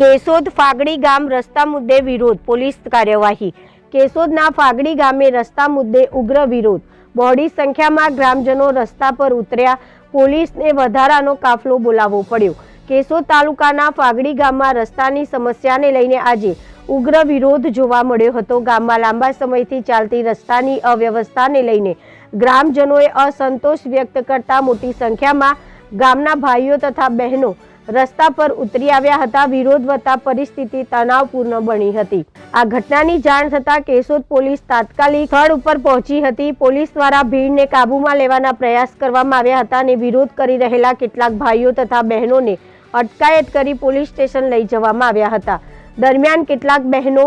કેશોદ ફાગડી ગામ રસ્તા મુદ્દે વિરોધ, પોલીસ કાર્યવાહી. કેશોદના ફાગડી ગામે રસ્તા મુદ્દે ઉગ્ર વિરોધ. બહોળી સંખ્યામાં ગ્રામજનો રસ્તા પર ઉતર્યા. પોલીસને વધારાનો કાફલો બોલાવવો પડ્યો. કેશોદ તાલુકાના ફાગડી ગામમાં રસ્તાની સમસ્યાને લઈને આજે ઉગ્ર વિરોધ જોવા મળ્યો હતો. ગામમાં લાંબા સમયથી ચાલતી રસ્તાની અવ્યવસ્થાને લઈને ગ્રામજનોએ અસંતોષ વ્યક્ત કરતા મોટી સંખ્યામાં ગામના ભાઈઓ તથા બહેનો રસ્તા પર ઉતરી આવ્યા હતા. વિરોધ વતા પરિસ્થિતિ તણાવપૂર્ણ બની હતી. આ ઘટનાની જાણ થતાં કેશોદ પોલીસ તાત્કાલિક સ્થળ ઉપર પહોંચી હતી. પોલીસ દ્વારા ભીડને કાબૂમાં લેવાના પ્રયાસ કરવામાં આવ્યા હતા અને વિરોધ કરી રહેલા કેટલાક ભાઈઓ તથા બહેનોને અટકાયત કરી પોલીસ સ્ટેશન લઈ જવામાં આવ્યા હતા. દરમિયાન કેટલાક બહેનો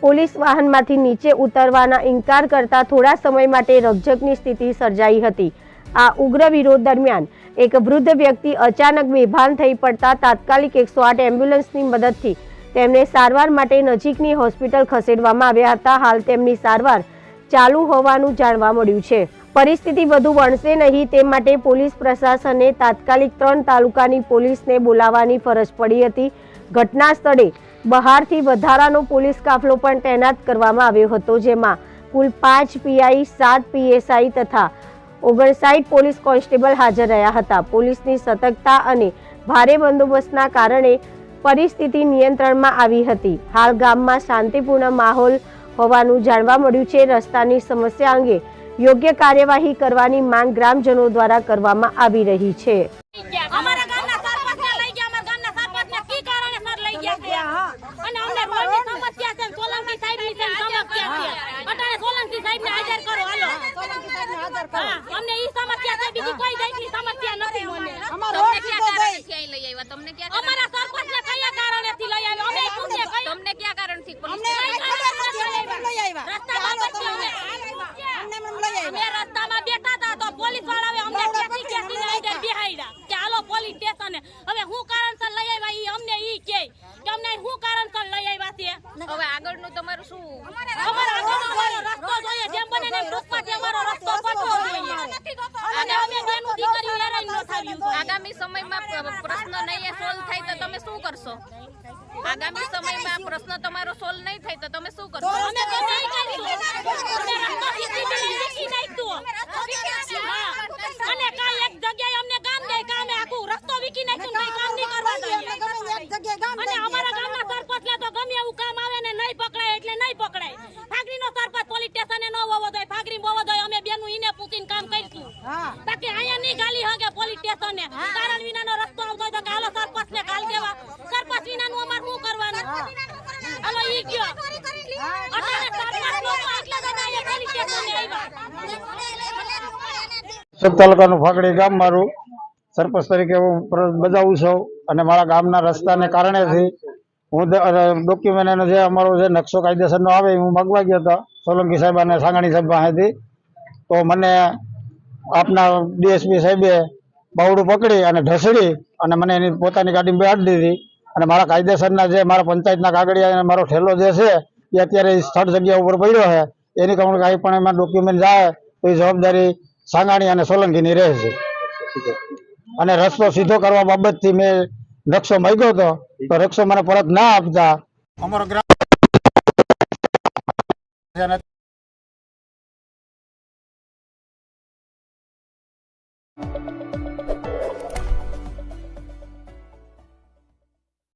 પોલીસ વાહનમાંથી નીચે ઉતરવાના ઇનકાર કરતા થોડા સમય માટે રકઝકની સ્થિતિ સર્જાઈ હતી. આ ઉગ્ર વિરોધ દરમિયાન એક વૃદ્ધ વ્યક્તિ અચાનક બેભાન થઈ પડતા તાત્કાલિક એકસો આઠ એમ્બ્યુલન્સની મદદથી તેમને સારવાર માટે નજીકની હોસ્પિટલ ખસેડવામાં આવ્યા હતા. હાલ તેમની સારવાર ચાલુ હોવાનું જાણવા મળ્યું છે. પરિસ્થિતિ વધુ વણશે નહીં તે માટે પોલીસ પ્રશાસને તાત્કાલિક ત્રણ તાલુકાની પોલીસને બોલાવવાની ફરજ પડી હતી. ઘટના સ્થળે બહારથી વધારાનો પોલીસ કાફલો પણ તૈનાત કરવામાં આવ્યો હતો, જેમાં કુલ પાંચ પીઆઈ, સાત પીએસઆઈ તથા ઓગણસાઠ પોલીસ કોન્સ્ટેબલ હાજર રહ્યા હતા. પોલીસની સતર્કતા અને ભારે બંદોબસ્તના કારણે પરિસ્થિતિ નિયંત્રણમાં આવી હતી. હાલ ગામમાં શાંતિપૂર્ણ માહોલ હોવાનું જાણવા મળ્યું છે. રસ્તાની સમસ્યા અંગે યોગ્ય કાર્યવાહી કરવાની માંગ ગ્રામજનો દ્વારા કરવામાં આવી રહી છે. અમારા ગામના સરપંચને લઈ ગયા અમારા ગામના સરપંચને કી કારણે સર લઈ ગયા છે? અને અમને રોડની સમસ્યા છે સોલંકી સાહેબની છે સમસ્યા છે અટાણે સોલંકી સાહેબને હાજર કરો હાલો અમને ઈ સમસ્યા છે બીજી કોઈ જાતની સમસ્યા નથી મને. તમને ક્યાં કારણથી અહીં લઈ આવ્યા? તમને ક્યાં અમારા સરપંચને કયા કારણેથી લઈ આવ્યા? અમે પૂછીએ કઈ તમને ક્યાં કારણથી પોલીસ કઈ લઈ આવ્યા? રસ્તા બાબતથી અમે અમે રસ્તામાં બેઠા હતા તો પોલીસ વાળાએ અમને ખેંચી ખેંચીને અંદર બેહાડ્યા કે હાલો પોલીસ સ્ટેશને. હવે હું કારણસર લઈ આવ્યા? ઈ અમને ઈ કે. કે અમને હું કારણસર લઈ આવ્યા છે હવે આગળનું તમારું શું? અમારા આગળનો અમારો રસ્તો જોઈએ જેમ બને એમ ટૂંકમાંથી અમારો રસ્તો પતવો જોઈએ અને અમે બેનું દીકરીઓ હેરાન ન થાવ્યું જોઈએ. આગામી સમયમાં પ્રશ્ન નહીં સોલ્વ થાય તો તમે શું કરશો? આગામી સમયમાં પ્રશ્ન તમારો સોલ્વ નહીં થાય તો તમે શું કરશો? અમે તો નહીં. હા. અને કાંઈ એક જગ્યાએ અમને કામ દે કામ આખું રસ્તો વીકી નાખ્યું કામ નહીં કરવા દઈએ અને અમારા ગામના સરપંચને તો ગમે એવું કામ આવે ને નહીં પકડાય એટલે નહીં પકડાય ફાગરીનો સરપંચ પોલીસ સ્ટેશને ન હોવો જોઈએ ફાગરી હોવો જોઈએ અમે બેનું ઈને પૂછીને કામ કરીશું બાકી અહીંયા નહીં ગાલી પોલીસ સ્ટેશને કારણ વિનાનો રસ્તો આવતો તો કાલો સરપંચ ને કાલ દેવા. સરપંચ વિનાનું અમાર શું કરવાનું? હલો, ઈ ગયો. સબ તાલુકાનું ફાકડી ગામ મારું. સરપંચ તરીકે હું ફરજ બજાવું છું અને મારા ગામના રસ્તાને કારણેથી હું ડોક્યુમેન્ટ જે અમારો જે નકશો કાયદેસરનો આવે હું માગવા ગયો હતો, સોલંકી સાહેબ અને સાંગાણી સાહેબ પાસેથી. તો મને આપના ડીએસપી સાહેબે બાવડું પકડી અને ઢસડી અને મને એની પોતાની ગાડી બેહાડી દીધી. અને મારા કાયદેસરના જે મારા પંચાયતના કાગળિયા અને મારો ઠેલો જે છે, એ અત્યારે સ્થળ જગ્યા ઉપર પડ્યો છે. એની કારણે કાંઈ પણ એમાં ડોક્યુમેન્ટ જાય, તો એ જવાબદારી સાંગાણી અને સોલંકીની રહેશે. અને રસ્તો સીધો કરવા બાબતથી મેં રક્ષો માગ્યો હતો, તો રક્ષો મને પરત ના આપતા. અમારો ગ્રામ